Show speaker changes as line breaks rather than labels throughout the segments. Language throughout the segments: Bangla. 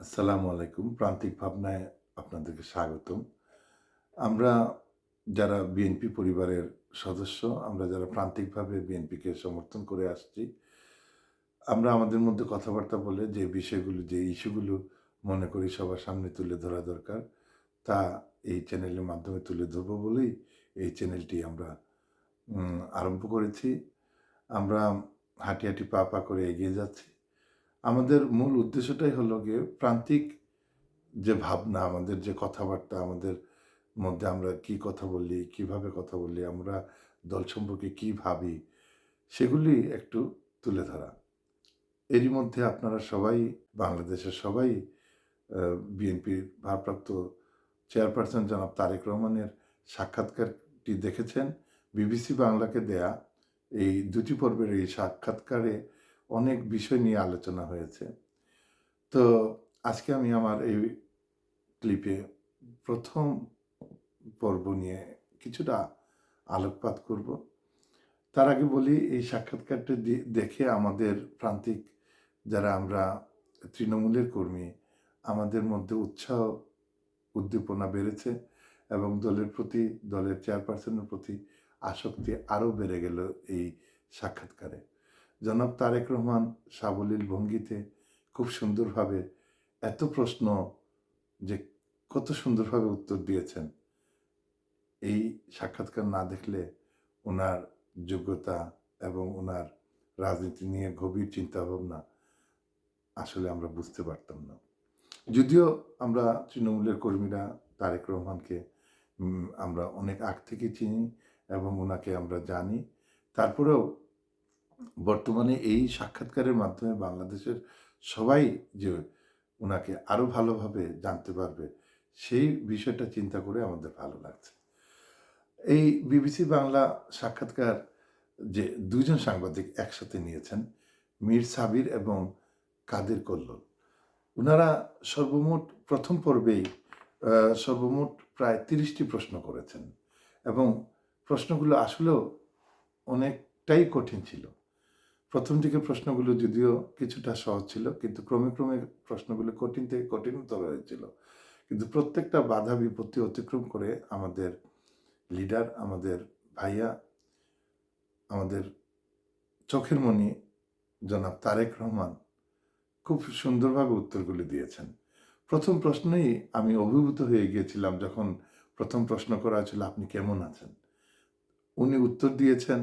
আসসালামু আলাইকুম। প্রান্তিক ভাবনায় আপনাদেরকে স্বাগতম। আমরা যারা বিএনপি পরিবারের সদস্য, আমরা যারা প্রান্তিকভাবে বিএনপিকে সমর্থন করে আসছি, আমরা আমাদের মধ্যে কথাবার্তা বলে যে বিষয়গুলো, যে ইস্যুগুলো মনে করি সবার সামনে তুলে ধরা দরকার, তা এই চ্যানেলের মাধ্যমে তুলে ধরবো বলেই এই চ্যানেলটি আমরা আরম্ভ করেছি। আমরা হাঁটি হাঁটি পা পা করে এগিয়ে যাচ্ছি। আমাদের মূল উদ্দেশ্যটাই হলো গিয়ে প্রান্তিক যে ভাবনা, আমাদের যে কথাবার্তা, আমাদের মধ্যে আমরা কি কথা বলি, কীভাবে কথা বলি, আমরা দল সম্পর্কে কি ভাবি, সেগুলি একটু তুলে ধরা। এরই মধ্যে আপনারা সবাই, বাংলাদেশের সবাই বিএনপির ভারপ্রাপ্ত চেয়ারপারসন জনাব তারেক রহমানের সাক্ষাৎকারটি দেখেছেন। বিবিসি বাংলাকে দেয়া এই দুটি পর্বের এই সাক্ষাৎকারে অনেক বিষয় নিয়ে আলোচনা হয়েছে। তো আজকে আমি আমার এই ক্লিপে প্রথম পর্ব নিয়ে কিছুটা আলোকপাত করব। তার আগে বলি, এই সাক্ষাৎকারটা দেখে আমাদের প্রান্তিক যারা আমরা তৃণমূলের কর্মী, আমাদের মধ্যে উৎসাহ, উদ্দীপনা বেড়েছে এবং দলের প্রতি, দলের চেয়ারপারসনের প্রতি আসক্তি আরও বেড়ে গেল এই সাক্ষাৎকারে। জনাব তারেক রহমান সাবলীল ভঙ্গিতে খুব সুন্দরভাবে এত প্রশ্ন যে কত সুন্দরভাবে উত্তর দিয়েছেন। এই সাক্ষাৎকার না দেখলে ওনার যোগ্যতা এবং ওনার রাজনীতি নিয়ে গভীর চিন্তাভাবনা আসলে আমরা বুঝতে পারতাম না। যদিও আমরা তৃণমূলের কর্মীরা তারেক রহমানকে আমরা অনেক আগ থেকে চিনি এবং ওনাকে আমরা জানি। তারপরেও বর্তমানে এই সাক্ষাৎকারের মাধ্যমে বাংলাদেশের সবাই যে ওনাকে আরও ভালোভাবে জানতে পারবে, সেই বিষয়টা চিন্তা করে আমাদের ভালো লাগছে। এই বিবিসি বাংলা সাক্ষাৎকার যে দুজন সাংবাদিক একসাথে নিয়েছেন, মীর সাবির এবং কাদের কল্লোল। ওনারা সর্বমোট প্রথম পর্বেই সর্বমোট প্রায় তিরিশটি প্রশ্ন করেছেন এবং প্রশ্নগুলো আসলেও অনেকটাই কঠিন ছিল। প্রথম দিকে প্রশ্নগুলো যদিও কিছুটা সহজ ছিল, কিন্তু ক্রমে ক্রমে প্রশ্নগুলো কঠিন থেকে কঠিনতর হয়েছিল। কিন্তু প্রত্যেকটা বাধা বিপত্তি অতিক্রম করে আমাদের লিডার আমাদের ভাইয়া, আমাদের চোখের মণি জনাব তারেক রহমান খুব সুন্দরভাবে উত্তরগুলি দিয়েছেন। প্রথম প্রশ্নেই আমি অভিভূত হয়ে গিয়েছিলাম যখন প্রথম প্রশ্ন করা হয়েছিল, আপনি কেমন আছেন? উনি উত্তর দিয়েছেন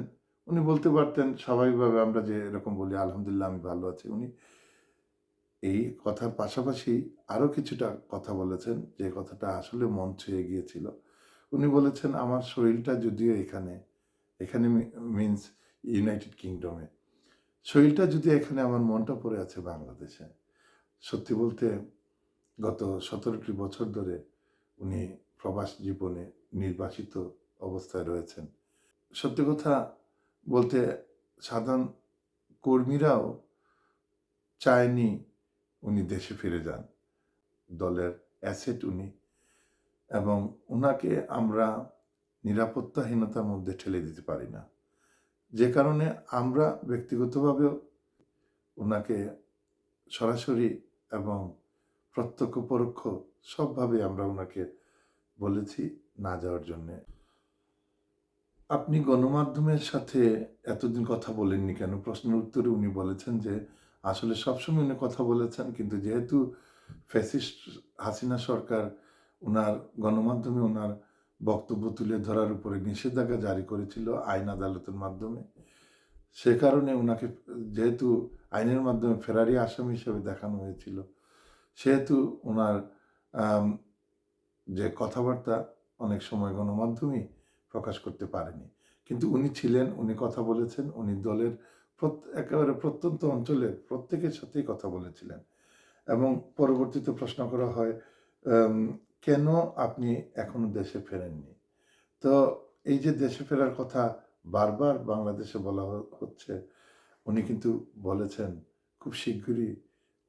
উনি বলতে পারতেন স্বাভাবিকভাবে আমরা যে এরকম বলি, আলহামদুলিল্লাহ, আমি ভালো আছি। উনি এই কথার পাশাপাশি আরও কিছুটা কথা বলেছেন, যে কথাটা আসলে মন ছুঁয়ে গিয়েছিল। উনি বলেছেন, আমার শরীরটা যদিও এখানে এখানে মিন্স ইউনাইটেড কিংডমে শরীরটা যদি এখানে, আমার মনটা পড়ে আছে বাংলাদেশে। সত্যি বলতে, গত সতেরোটি বছর ধরে উনি প্রবাস জীবনে নির্বাসিত অবস্থায় রয়েছেন। সত্যি কথা বলতে সাধারণ কর্মীরাও চায়নি উনি দেশে ফিরে যান। দলের অ্যাসেট উনি। এবং ওনাকে আমরা নিরাপত্তাহীনতার মধ্যে ঠেলে দিতে পারি না। যে কারণে আমরা ব্যক্তিগতভাবেও ওনাকে সরাসরি এবং প্রত্যক্ষ পরোক্ষ সবভাবে আমরা ওনাকে বলেছি না যাওয়ার জন্যে। আপনি গণমাধ্যমের সাথে এতদিন কথা বলেননি কেন? প্রশ্নের উত্তরে উনি বলেছেন যে, আসলে সবসময় উনি কথা বলেছেন, কিন্তু যেহেতু ফ্যাসিস্ট হাসিনা সরকার ওনার গণমাধ্যমে ওনার বক্তব্য তুলে ধরার উপরে নিষেধাজ্ঞা জারি করেছিল আইন আদালতের মাধ্যমে, সে কারণে ওনাকে যেহেতু আইনের মাধ্যমে ফেরারি আসামি হিসেবে দেখানো হয়েছিল, সেহেতু ওনার যে কথাবার্তা অনেক সময় গণমাধ্যমেই প্রকাশ করতে পারেনি। কিন্তু উনি ছিলেন, উনি কথা বলেছেন, উনি দলের একেবারে প্রত্যন্ত অঞ্চলে প্রত্যেকের সাথেই কথা বলেছিলেন। এবং পরবর্তীতে প্রশ্ন করা হয় কেন আপনি এখনও দেশে ফেরেননি? তো এই যে দেশে ফেরার কথা বারবার বাংলাদেশে বলা হচ্ছে, উনি কিন্তু বলেছেন, খুব শীঘ্রই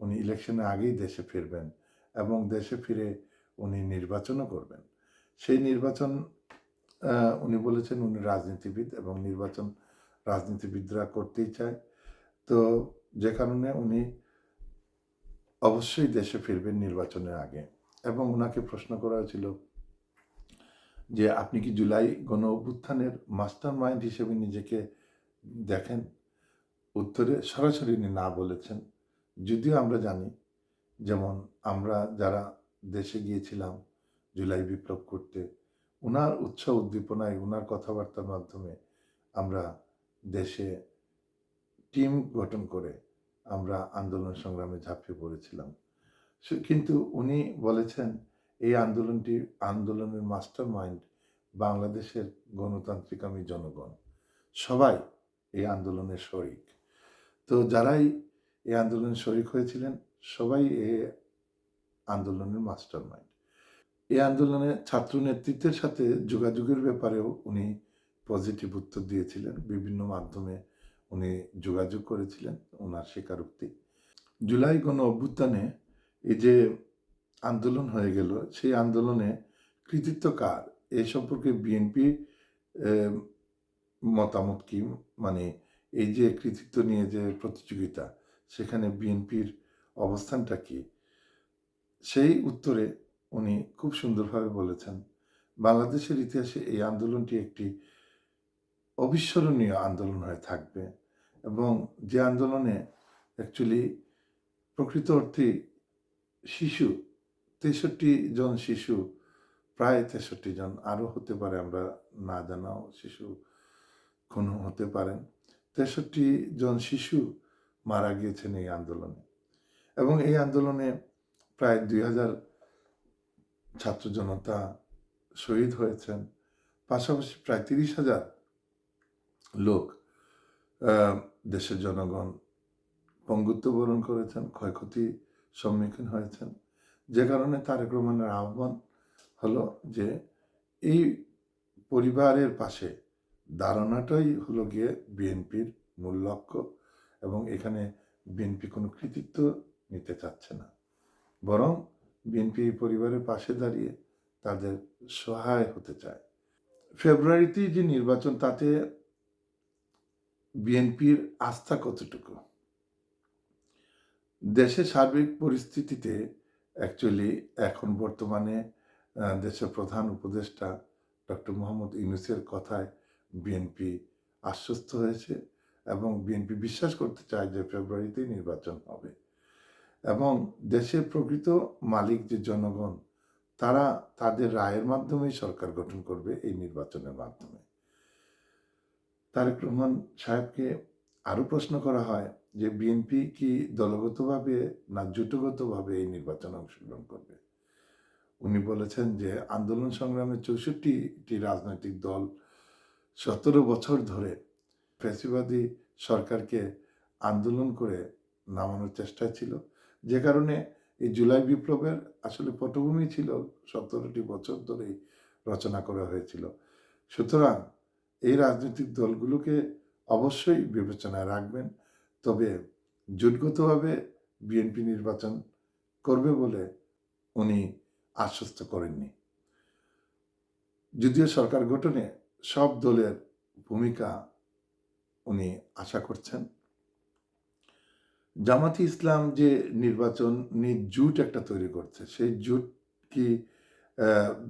উনি ইলেকশনের আগেই দেশে ফিরবেন এবং দেশে ফিরে উনি নির্বাচনও করবেন। সেই নির্বাচন উনি বলেছেন উনি রাজনীতিবিদ এবং নির্বাচন রাজনীতিবিদরা করতেই চায়। তো যে কারণে উনি অবশ্যই দেশে ফিরবেন নির্বাচনের আগে। এবং ওনাকে প্রশ্ন করা হয়েছিল যে, আপনি কি জুলাই গণ অভ্যুত্থানের মাস্টার মাইন্ড হিসেবে নিজেকে দেখেন? উত্তরে সরাসরি উনি না বলেছেন। যদিও আমরা জানি, যেমন আমরা যারা দেশে গিয়েছিলাম জুলাই বিপ্লব করতে ওনার উৎসাহ উদ্দীপনায় ওনার কথাবার্তার মাধ্যমে আমরা দেশে টিম গঠন করে আমরা আন্দোলন সংগ্রামে ঝাঁপিয়ে পড়েছিলাম। কিন্তু উনি বলেছেন, এই আন্দোলনটি, আন্দোলনের মাস্টার মাইন্ড বাংলাদেশের গণতান্ত্রিক আমি জনগণ। সবাই এই আন্দোলনের শরিক। তো যারাই এই আন্দোলনে শরিক হয়েছিলেন, সবাই এই আন্দোলনের মাস্টার মাইন্ড এই আন্দোলনে ছাত্র নেতৃত্বের সাথে যোগাযোগের ব্যাপারেও উনি পজিটিভ উত্তর দিয়েছিলেন। বিভিন্ন মাধ্যমে উনি যোগাযোগ করেছিলেন ওনার স্বীকারোক্তি। জুলাই গণ অভ্যুত্থানে এই যে আন্দোলন হয়ে গেল, সেই আন্দোলনে কৃতিত্ব কার? এ সম্পর্কে বিএনপি মতামত কি? মানে এই যে কৃতিত্ব নিয়ে যে প্রতিযোগিতা, সেখানে বিএনপির অবস্থানটা কি? সেই উত্তরে উনি খুব সুন্দরভাবে বলেছেন, বাংলাদেশের ইতিহাসে এই আন্দোলনটি একটি অবিস্মরণীয় আন্দোলন হয়ে থাকবে এবং যে আন্দোলনে অ্যাকচুয়ালি প্রকৃত অর্থে শিশু, তেষট্টি জন শিশু, প্রায় তেষট্টি জন, আরও হতে পারে আমরা না জানাও শিশু খুন হতে পারেন তেষট্টি জন শিশু মারা গিয়েছেন এই আন্দোলনে এবং এই আন্দোলনে প্রায় দুই হাজার ছাত্র জনতা শহীদ হয়েছেন। পাশাপাশি প্রায় তিরিশ হাজার লোক দেশের জনগণ পঙ্গুত্ব বরণ করেছেন, ক্ষয়ক্ষতি সম্মুখীন হয়েছেন। যে কারণে তারেক রহমানের আহ্বান হলো যে এই পরিবারের পাশে দাঁড়ানোটাই হলো গিয়ে বিএনপির মূল লক্ষ্য এবং এখানে বিএনপি কোনো কৃতিত্ব নিতে চাচ্ছে না। বরং বিএনপি পরিবারের পাশে দাঁড়িয়ে তাদের সহায় হতে চায়। ফেব্রুয়ারিতেই যে নির্বাচন, তাতে বিএনপির আস্থা কতটুকু? দেশের সার্বিক পরিস্থিতিতে অ্যাকচুয়ালি এখন বর্তমানে দেশের প্রধান উপদেষ্টা ডক্টর মোহাম্মদ ইউনুসের কথায় বিএনপি আশ্বস্ত হয়েছে এবং বিএনপি বিশ্বাস করতে চায় যে ফেব্রুয়ারিতেই নির্বাচন হবে। এবং দেশের প্রকৃত মালিক যে জনগণ, তারা তাদের রায়ের মাধ্যমেই সরকার গঠন করবে এই নির্বাচনের মাধ্যমে। তারেক রহমান সাহেবকে আরও প্রশ্ন করা হয় যে, বিএনপি কি দলগতভাবে না জোটগতভাবে এই নির্বাচনে অংশগ্রহণ করবে? উনি বলেছেন যে, আন্দোলন সংগ্রামে চৌষট্টিটি রাজনৈতিক দল সতেরো বছর ধরে ফ্যাসিবাদী সরকারকে আন্দোলন করে নামানোর চেষ্টা ছিল। যে কারণে এই জুলাই বিপ্লবের আসলে পটভূমি ছিল সতেরোটি বছর ধরেই রচনা করা হয়েছিল। সুতরাং এই রাজনৈতিক দলগুলোকে অবশ্যই বিবেচনায় রাখবেন, তবে জোটগতভাবে বিএনপি নির্বাচন করবে বলে উনি আশ্বস্ত করেননি। যদিও সরকার গঠনে সব দলের ভূমিকা উনি আশা করছেন জামাতি ইসলাম যে নির্বাচন নিয়ে জুট একটা তৈরি করছে, সেই জুট কি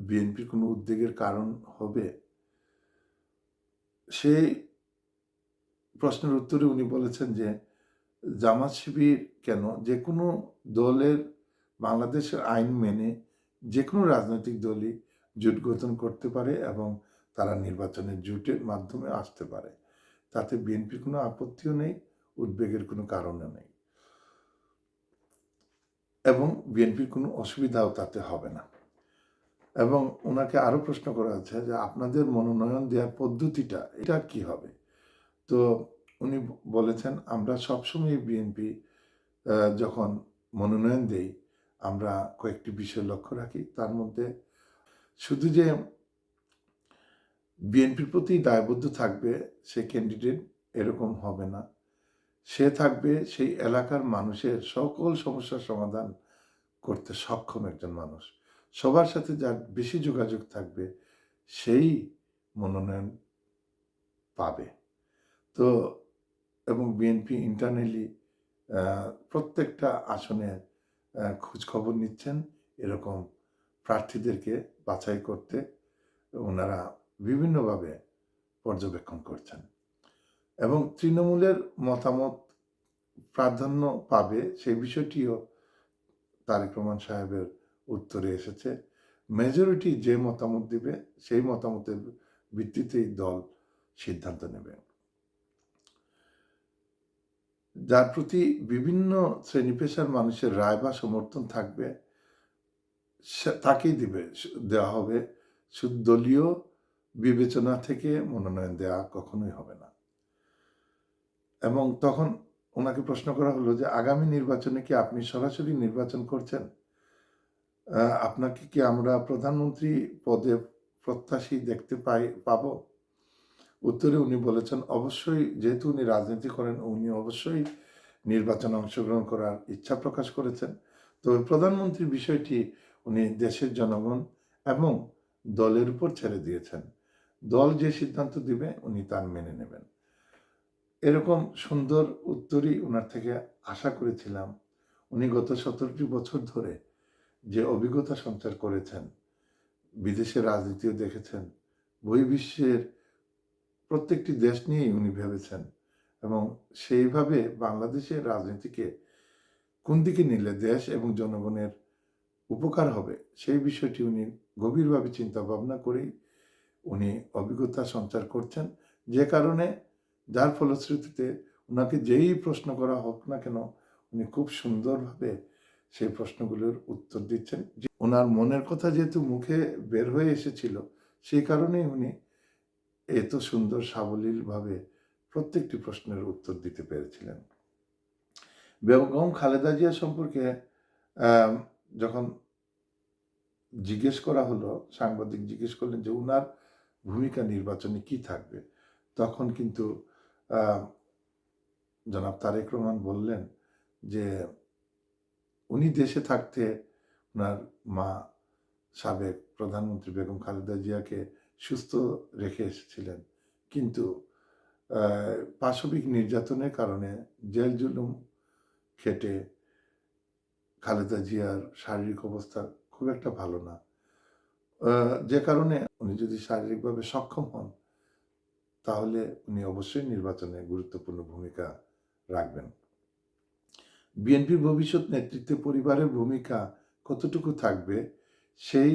বিএনপির কোনো উদ্বেগের কারণ হবে? সেই প্রশ্নের উত্তরে উনি বলেছেন যে, জামাত শিবির কেন যে কোনো দলের বাংলাদেশের আইন মেনে যে কোনো রাজনৈতিক দলই জোট গঠন করতে পারে এবং তারা নির্বাচনের জোটের মাধ্যমে আসতে পারে। তাতে বিএনপির কোনো আপত্তিও নেই, উদ্বেগের কোনো কারণও নেই। এবং বিএনপির কোনো অসুবিধাও তাতে হবে না। এবং ওনাকে আরও প্রশ্ন করা হচ্ছে যে আপনাদের মনোনয়ন দেওয়ার পদ্ধতিটা, এটা কি হবে? তো উনি বলেছেন, আমরা সবসময় বিএনপি যখন মনোনয়ন দেই, আমরা কয়েকটি বিষয় লক্ষ্য রাখি। তার মধ্যে শুধু যে বিএনপির প্রতি দায়বদ্ধ থাকবে সে ক্যান্ডিডেট এরকম হবে না। সে থাকবে সেই এলাকার মানুষের সকল সমস্যার সমাধান করতে সক্ষম একজন মানুষ। সবার সাথে যার বেশি যোগাযোগ থাকবে সেই মনোনয়ন পাবে। তো এবং বিএনপি ইন্টারনালি প্রত্যেকটা আসনে আহ, খোঁজ খবর নিচ্ছেন এরকম প্রার্থীদেরকে বাছাই করতে ওনারা বিভিন্নভাবে পর্যবেক্ষণ করছেন। এবং তৃণমূলের মতামত প্রাধান্য পাবে সেই বিষয়টিও তারেক রহমান সাহেবের উত্তরে এসেছে। মেজরিটি যে মতামত দিবে, সেই মতামতের ভিত্তিতেই দল সিদ্ধান্ত নেবে। যার প্রতি বিভিন্ন শ্রেণি পেশার মানুষের রায় বা সমর্থন থাকবে তাকেই দিবে দেওয়া হবে। শুধু দলীয় বিবেচনা থেকে মনোনয়ন দেওয়া কখনোই হবে না। এবং তখন ওনাকে প্রশ্ন করা হলো যে, আগামী নির্বাচনে কি আপনি সরাসরি নির্বাচন করছেন? আপনাকে কি আমরা প্রধানমন্ত্রী পদে প্রত্যাশী দেখতে পাই, পাব? উত্তরে উনি বলেছেন, অবশ্যই, যেহেতু উনি রাজনীতি করেন, উনি অবশ্যই নির্বাচনে অংশগ্রহণ করার ইচ্ছা প্রকাশ করেছেন। তবে প্রধানমন্ত্রীর বিষয়টি উনি দেশের জনগণ এবং দলের উপর ছেড়ে দিয়েছেন। দল যে সিদ্ধান্ত দিবে, উনি তার মেনে নেবেন। এরকম সুন্দর উত্তরই ওনার থেকে আশা করেছিলাম। উনি গত সতেরোটি বছর ধরে যে অভিজ্ঞতা সঞ্চার করেছেন, বিদেশের রাজনীতিও দেখেছেন বহির্বিশ্বের প্রত্যেকটি দেশ নিয়েই উনি ভেবেছেন এবং সেইভাবে বাংলাদেশের রাজনীতিকে কোন দিকে নিলে দেশ এবং জনগণের উপকার হবে সেই বিষয়টি উনি গভীরভাবে চিন্তা ভাবনা করেই উনি অভিজ্ঞতা সঞ্চার করছেন। যে কারণে যার ফলশ্রুতিতে ওনাকে যেই প্রশ্ন করা হোক না কেন, উনি খুব সুন্দরভাবে সেই প্রশ্নগুলোর উত্তর দিচ্ছেন। ওনার মনের কথা যেহেতু মুখে বের হয়ে এসেছিল, সেই কারণেই উনি এত সুন্দর সাবলীলভাবে প্রত্যেকটি প্রশ্নের উত্তর দিতে পেরেছিলেন। বেগম খালেদা জিয়া সম্পর্কে যখন জিজ্ঞেস করা হলো, সাংবাদিক জিজ্ঞেস করলেন যে উনার ভূমিকা নির্বাচনে কি থাকবে, তখন কিন্তু জনাব তারেক রহমান বললেন যে উনি দেশে থাকতে ওনার মা সাবেক প্রধানমন্ত্রী বেগম খালেদা জিয়াকে সুস্থ রেখে এসেছিলেন। কিন্তু পাশবিক নির্যাতনের কারণে জেল জুলুম খেটে খালেদা জিয়ার শারীরিক অবস্থা খুব একটা ভালো না। যে কারণে উনি যদি শারীরিকভাবে সক্ষম হন তাহলে উনি অবশ্যই নির্বাচনে গুরুত্বপূর্ণ ভূমিকা রাখবেন। বিএনপির ভবিষ্যৎ নেতৃত্বে পরিবারের ভূমিকা কতটুকু থাকবে, সেই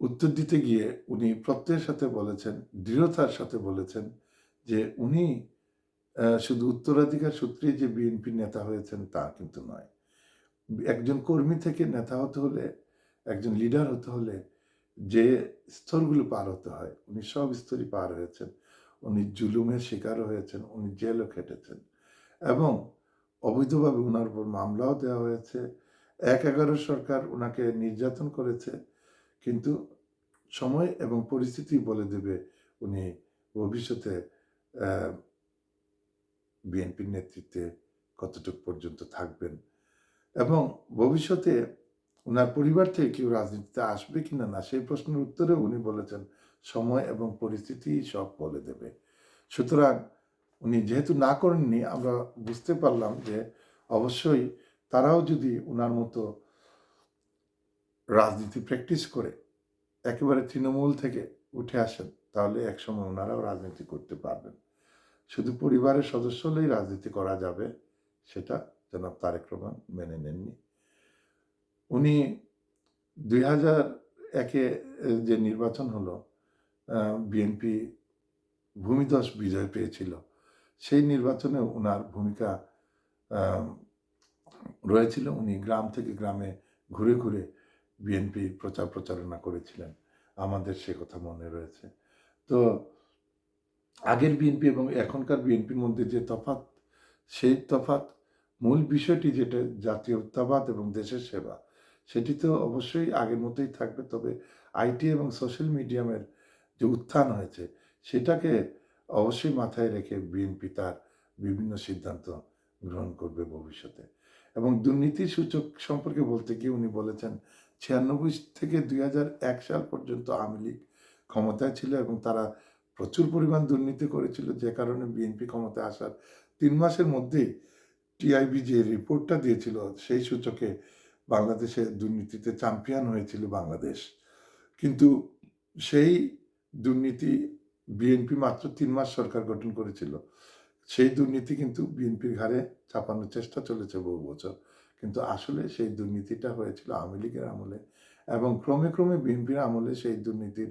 উত্তর দিতে গিয়ে উনি প্রত্যয়ের সাথে বলেছেন, দৃঢ়তার সাথে বলেছেন যে উনি শুধু উত্তরাধিকার সূত্রে যে বিএনপি নেতা হয়েছেন তা কিন্তু নয়। একজন কর্মী থেকে নেতা হতে হলে, একজন লিডার হতে হলে যে স্তরগুলো পার হতে হয়, উনি সব স্তরই পার হয়েছেন। উনি জুলুমের শিকারও হয়েছেন, উনি জেলও খেটেছেন এবং অবৈধভাবে ওনার উপর মামলাও দেওয়া হয়েছে। এক এগারো সরকার ওনাকে নির্যাতন করেছে, কিন্তু সময় এবং পরিস্থিতি বলে দেবে উনি ভবিষ্যতে বিএনপির নেতৃত্বে কতটুকু পর্যন্ত থাকবেন। এবং ভবিষ্যতে ওনার পরিবার থেকে কেউ রাজনীতিতে আসবে কিনা না, সেই প্রশ্নের উত্তরে উনি বলেছেন, সময় এবং পরিস্থিতি সব বলে দেবে। সুতরাং উনি যেহেতু না করেননি, আমরা বুঝতে পারলাম যে অবশ্যই তারাও যদি ওনার মতো রাজনীতি প্র্যাকটিস করে, একেবারে তৃণমূল থেকে উঠে আসেন, তাহলে একসময় ওনারাও রাজনীতি করতে পারবেন। শুধু পরিবারের সদস্য হলেই রাজনীতি করা যাবে, সেটা জনাব তারেক রহমান মেনে নেননি। উনি দুই হাজার একে যে নির্বাচন হলো বিএনপি ভূমিদস বিজয় পেয়েছিল, সেই নির্বাচনে ওনার ভূমিকা রয়েছিল। উনি গ্রাম থেকে গ্রামে ঘুরে ঘুরে বিএনপির প্রচার প্রচারণা করেছিলেন। আমাদের সে কথা মনে রয়েছে। তো আগের বিএনপি এবং এখনকার বিএনপির মধ্যে যে তফাৎ, সেই তফাৎ মূল বিষয়টি যেটা জাতীয়তাবাদ এবং দেশের সেবা সেটি তো অবশ্যই আগের মতোই থাকবে। তবে আইটি এবং সোশ্যাল মিডিয়ামের যে উত্থান হয়েছে, সেটাকে অবশ্যই মাথায় রেখে বিএনপি তার বিভিন্ন সিদ্ধান্ত গ্রহণ করবে ভবিষ্যতে। এবং দুর্নীতি সূচক সম্পর্কে বলতে গিয়ে উনি বলেছেন, ছিয়ানব্বই থেকে দুই এক সাল পর্যন্ত আওয়ামী লীগ ক্ষমতায় ছিল এবং তারা প্রচুর পরিমাণ দুর্নীতি করেছিল। যে কারণে বিএনপি ক্ষমতায় আসার তিন মাসের মধ্যেই টিআইবি যে রিপোর্টটা দিয়েছিল, সেই সূচকে বাংলাদেশে দুর্নীতিতে চ্যাম্পিয়ন হয়েছিল বাংলাদেশ। কিন্তু সেই দুর্নীতি বিএনপি মাত্র তিন মাস সরকার গঠন করেছিল। সেই দুর্নীতি কিন্তু বিএনপির ঘাড়ে চাপানোর চেষ্টা চলেছে বহু বছর। কিন্তু আসলে সেই দুর্নীতিটা হয়েছিল আওয়ামী লীগের আমলে এবং ক্রমে ক্রমে বিএনপির আমলে সেই দুর্নীতির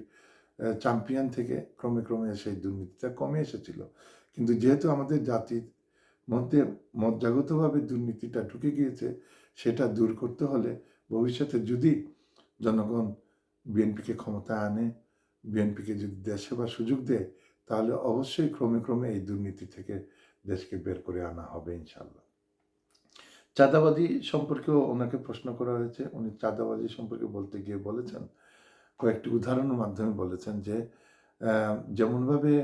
চ্যাম্পিয়ন থেকে ক্রমে ক্রমে সেই দুর্নীতিটা কমে এসেছিল। কিন্তু যেহেতু আমাদের জাতির মধ্যে মজ্জাগতভাবে দুর্নীতিটা ঢুকে গিয়েছে সেটা দূর করতে হলে ভবিষ্যতে যদি জনগণ বিএনপিকে ক্ষমতায় আনে, বিএনপিকে যদি দেশ সেবার সুযোগ দেয়, তাহলে অবশ্যই ক্রমে ক্রমে এই দুর্নীতি থেকে দেশকে বের করে আনা হবে ইনশাল্লাহ চাঁদাবাজি সম্পর্কেও ওনাকে প্রশ্ন করা হয়েছে। উনি চাঁদাবাজি সম্পর্কে বলতে গিয়ে বলেছেন, কয়েকটি উদাহরণের মাধ্যমে বলেছেন যে যেমনভাবে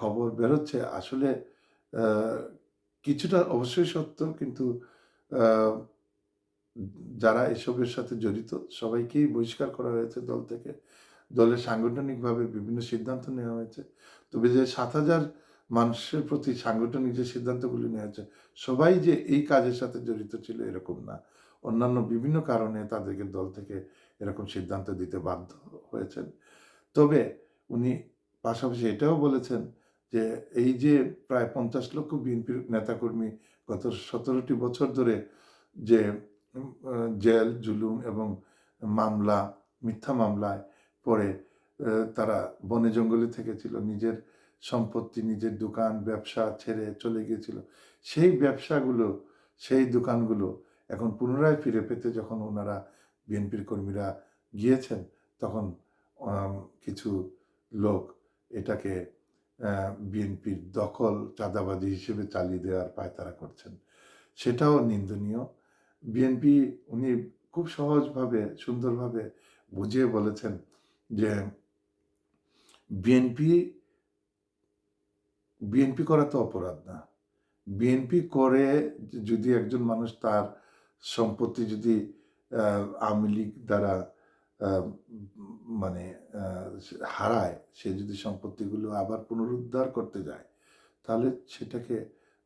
খবর বেরোচ্ছে, আসলে কিছুটা অবশ্যই সত্য, কিন্তু যারা এসবের সাথে জড়িত, সবাইকেই বহিষ্কার করা হয়েছে দল থেকে। দলের সাংগঠনিকভাবে বিভিন্ন সিদ্ধান্ত নেওয়া হয়েছে। তবে যে সাত হাজার মানুষের প্রতি সাংগঠনিক যে সিদ্ধান্তগুলি নেওয়া হয়েছে, সবাই যে এই কাজের সাথে জড়িত ছিল এরকম না। অন্যান্য বিভিন্ন কারণে তাদেরকে দল থেকে এরকম সিদ্ধান্ত দিতে বাধ্য হয়েছেন। তবে উনি পাশাপাশি এটাও বলেছেন যে এই যে প্রায় পঞ্চাশ লক্ষ বিএনপির নেতাকর্মী গত সতেরোটি বছর ধরে যে জেল, জুলুম এবং মামলা, মিথ্যা মামলায় পড়ে তারা বনে জঙ্গলে থেকেছিল। নিজের সম্পত্তি, নিজের দোকান, ব্যবসা ছেড়ে চলে গিয়েছিল। সেই ব্যবসাগুলো, সেই দোকানগুলো এখন পুনরায় ফিরে পেতে যখন ওনারা বিএনপির কর্মীরা গিয়েছেন, তখন কিছু লোক এটাকে বিএনপির দখল, চাঁদাবাজি হিসেবে চালিয়ে দেওয়ার পায়তারা করছেন। সেটাও নিন্দনীয়। বিএনপি উনি খুব সহজভাবে, সুন্দরভাবে বুঝিয়ে বলেছেন যে বিএনপি বিএনপি করা তো অপরাধ না। বিএনপি করে যদি একজন মানুষ তার সম্পত্তি যদি আওয়ামী লীগ দ্বারা মানে হারায়, সে যদি সম্পত্তিগুলো আবার পুনরুদ্ধার করতে যায়, তাহলে সেটাকে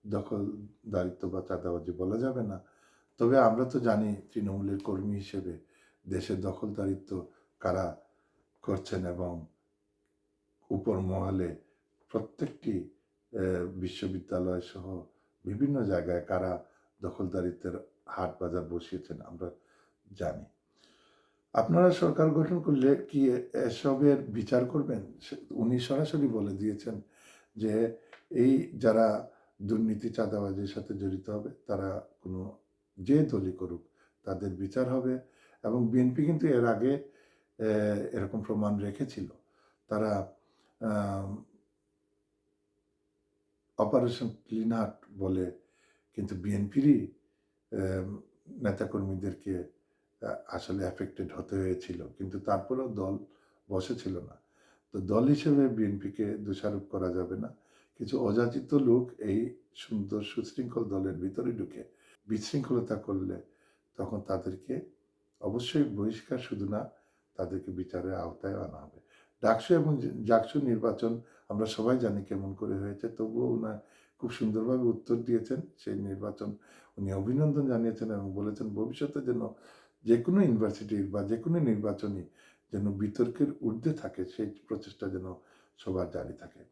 দখল দখলদারিত্ব বা চাঁদাবাজি বলা যাবে না। তবে আমরা তো জানি তৃণমূলের কর্মী হিসেবে দেশের দখলদারিত্ব কারা করছেন এবং উপর মহলে প্রত্যেকটি বিশ্ববিদ্যালয় সহ বিভিন্ন জায়গায় কারা দখলদারিত্বের হাট বাজার বসিয়েছেন আমরা জানি। আপনারা সরকার গঠন করলে কি এসবের বিচার করবেন? উনি সরাসরি বলে দিয়েছেন যে এই যারা দুর্নীতি চাঁদাবাজির সাথে জড়িত হবে, তারা কোনো যে দলই করুক, তাদের বিচার হবে এবং বিএনপি কিন্তু এর আগে এরকম প্রমাণ রেখেছিল। তারা অপারেশন ক্লিন হার্ট বলে কিন্তু বিএনপিরই নেতাকর্মীদেরকে আসলে অ্যাফেক্টেড হতে হয়েছিল। কিন্তু তারপরেও দল বসেছিল না। তো দল হিসেবে বিএনপিকে দোষারোপ করা যাবে না। কিছু অযাচিত লোক এই সুন্দর সুশৃঙ্খল দলের ভিতরে ঢুকে বিশৃঙ্খলতা করলে তখন তাদেরকে অবশ্যই বহিষ্কার শুধু না, তাদেরকে বিচারের আওতায় আনা হবে। ডাকসু এবং জাকসু নির্বাচন আমরা সবাই জানি কেমন করে হয়েছে, তবুও উনি খুব সুন্দরভাবে উত্তর দিয়েছেন। সেই নির্বাচন উনি অভিনন্দন জানিয়েছেন এবং বলেছেন, ভবিষ্যতে যেন যে কোনো ইউনিভার্সিটির বা যে কোনো নির্বাচনই যেন বিতর্কের ঊর্ধ্বে থাকে, সেই প্রচেষ্টা যেন সবার জারি থাকে।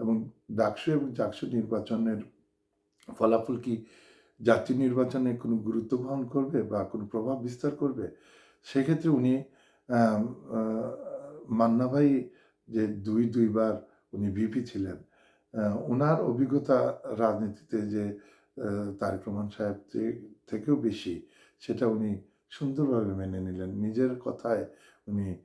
এবং ডাকসু এবং জাকসু নির্বাচনের ফলাফল কি জাতীয় নির্বাচনে কোনো গুরুত্ব বহন করবে বা কোনো প্রভাব বিস্তার করবে? সেক্ষেত্রে উনি আম, আহ, মান্না ভাই যে দুই দুইবার উনি ভিপি ছিলেন ওনার অভিজ্ঞতা রাজনীতিতে যে তারেক রহমান সাহেব থেকেও বেশি সেটা উনি সুন্দরভাবে মেনে নিলেন। নিজের কথায় উনি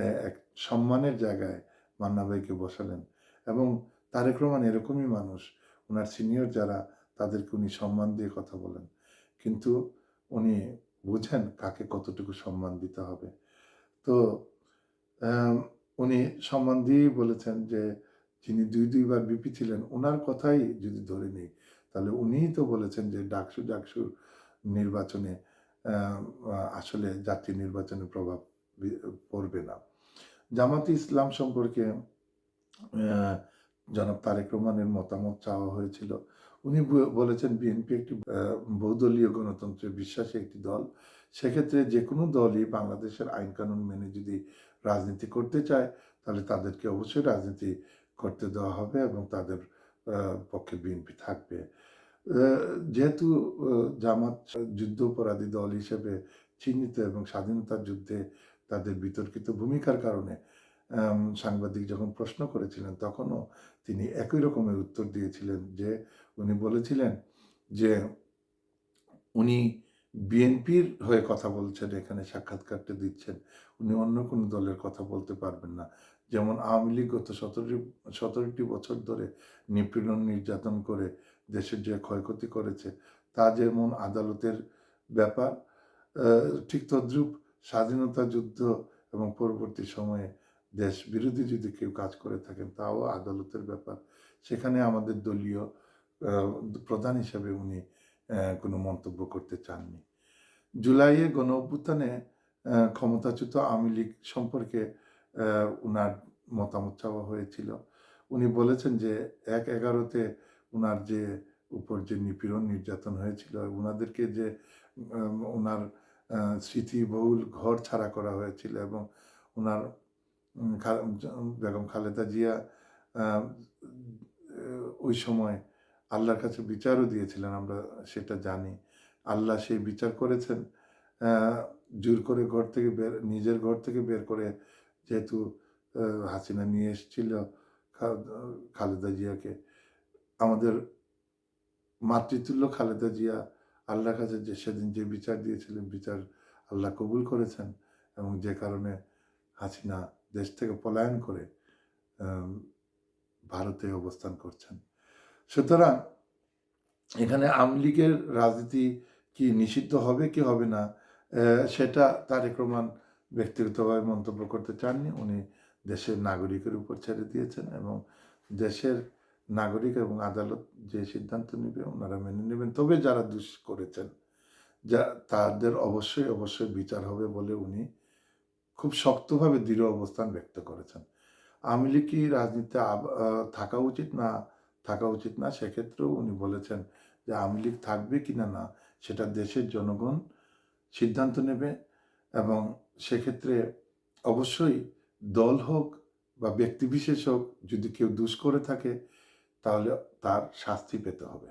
এক সম্মানের জায়গায় মান্না ভাইকে বসালেন এবং তারেক রহমান এরকমই মানুষ। ওনার সিনিয়র যারা তাদেরকে উনি সম্মান দিয়ে কথা বলেন। কিন্তু উনি বুঝেন কাকে কতটুকু সম্মান দিতে হবে। তো উনি সম্মান দিয়েই বলেছেন যে, যিনি দুই দুইবার বিপি ছিলেন ওনার কথাই যদি ধরে নিই, তাহলে উনিই তো বলেছেন যে, ডাকসু ডাকসু নির্বাচনে আসলে জাতীয় নির্বাচনে প্রভাব পড়বে না। জামাতে ইসলাম সম্পর্কে জনাব তারেক রহমানের মতামত চাওয়া হয়েছিল। উনি বলেছেন বিএনপি একটি বহুদলীয় গণতন্ত্রে বিশ্বাসী একটি দল। সেক্ষেত্রে যে কোনো দলই বাংলাদেশের আইন কানুন মেনে যদি রাজনীতি করতে চায়, তাহলে তাদেরকে অবশ্যই রাজনীতি করতে দেওয়া হবে এবং তাদের পক্ষে বিএনপি থাকবে। যেহেতু জামাত যুদ্ধ অপরাধী দল হিসেবে চিহ্নিত এবং স্বাধীনতার যুদ্ধে তাদের বিতর্কিত ভূমিকার কারণে সাংবাদিক যখন প্রশ্ন করেছিলেন, তখনও তিনি একই রকমের উত্তর দিয়েছিলেন যে উনি বলেছিলেন যে উনি বিএনপির হয়ে কথা বলছেন, এখানে সাক্ষাৎকারটা দিচ্ছেন। উনি অন্য কোনো দলের কথা বলতে পারবেন না। যেমন আওয়ামী লীগ গত সতেরো সতেরোটি বছর ধরে নিপীড়ন নির্যাতন করে দেশের যে ক্ষয়ক্ষতি করেছে, তা যেমন আদালতের ব্যাপার ঠিক তদ্রূপ স্বাধীনতা যুদ্ধ এবং পরবর্তী সময়ে দেশ বিরোধী যদি কেউ কাজ করে থাকেন, তাও আদালতের ব্যাপার। সেখানে আমাদের দলীয় প্রধান হিসেবে উনি কোনো মন্তব্য করতে চাননি। জুলাইয়ে গণ অভ্যুত্থানে ক্ষমতাচ্যুত আওয়ামী লীগ সম্পর্কে উনার মতামত চাওয়া হয়েছিল। উনি বলেছেন যে এক এগারোতে উনার যে উপর যে নিপীড়ন নির্যাতন হয়েছিল উনাদেরকে যে আহ, স্মৃতিবহুল ঘর ছাড়া করা হয়েছিল এবং খা- বেগম খালেদা জিয়া ওই সময় আল্লাহর কাছে বিচারও দিয়েছিলেন, আমরা সেটা জানি। আল্লাহ সেই বিচার করেছেন জোর করে ঘর থেকে বের, নিজের ঘর থেকে বের করে যেহেতু হাসিনা নিয়ে এসেছিল খালেদা জিয়াকে। আমাদের মাতৃতুল্য খালেদা জিয়া আল্লাহর কাছে যে, সেদিন যে বিচার দিয়েছিলেন, বিচার আল্লাহ কবুল করেছেন এবং যে কারণে হাসিনা দেশ থেকে পলায়ন করে ভারতে অবস্থান করছেন। সুতরাং এখানে আওয়ামী লীগের রাজনীতি কি নিষিদ্ধ হবে, কি হবে না সেটা তারেক রহমান ব্যক্তিগতভাবে মন্তব্য করতে চাননি। উনি দেশের নাগরিকের উপর ছেড়ে দিয়েছেন এবং দেশের নাগরিক এবং আদালত যে সিদ্ধান্ত নেবে ওনারা মেনে নেবেন। তবে যারা দুষ করেছেন, যা তাদের অবশ্যই অবশ্যই বিচার হবে বলে উনি খুব শক্তভাবে দৃঢ় অবস্থান ব্যক্ত করেছেন। আওয়ামী লীগ কি রাজনীতিতে থাকা উচিত না থাকা উচিত না। সেক্ষেত্রেও উনি বলেছেন যে আওয়ামী লীগ থাকবে কি না না সেটা দেশের জনগণ সিদ্ধান্ত নেবে এবং সেক্ষেত্রে অবশ্যই দল হোক বা ব্যক্তিবিশেষ হোক, যদি কেউ দুষ করে থাকে, তাহলে তার শাস্তি পেতে হবে।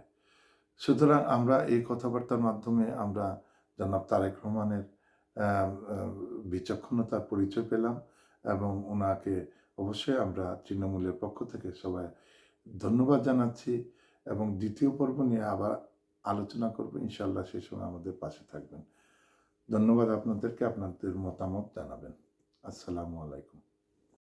সুতরাং আমরা এই কথাবার্তার মাধ্যমে আমরা জনাব তারেক রহমানের বিচক্ষণতার পরিচয় পেলাম এবং ওনাকে অবশ্যই আমরা তৃণমূলের পক্ষ থেকে সবাই ধন্যবাদ জানাচ্ছি এবং দ্বিতীয় পর্ব নিয়ে আবার আলোচনা করব। ইনশাল্লাহ সেই সময় আমাদের পাশে থাকবেন। ধন্যবাদ আপনাদেরকে, আপনাদের মতামত জানাবেন। আসসালামু আলাইকুম।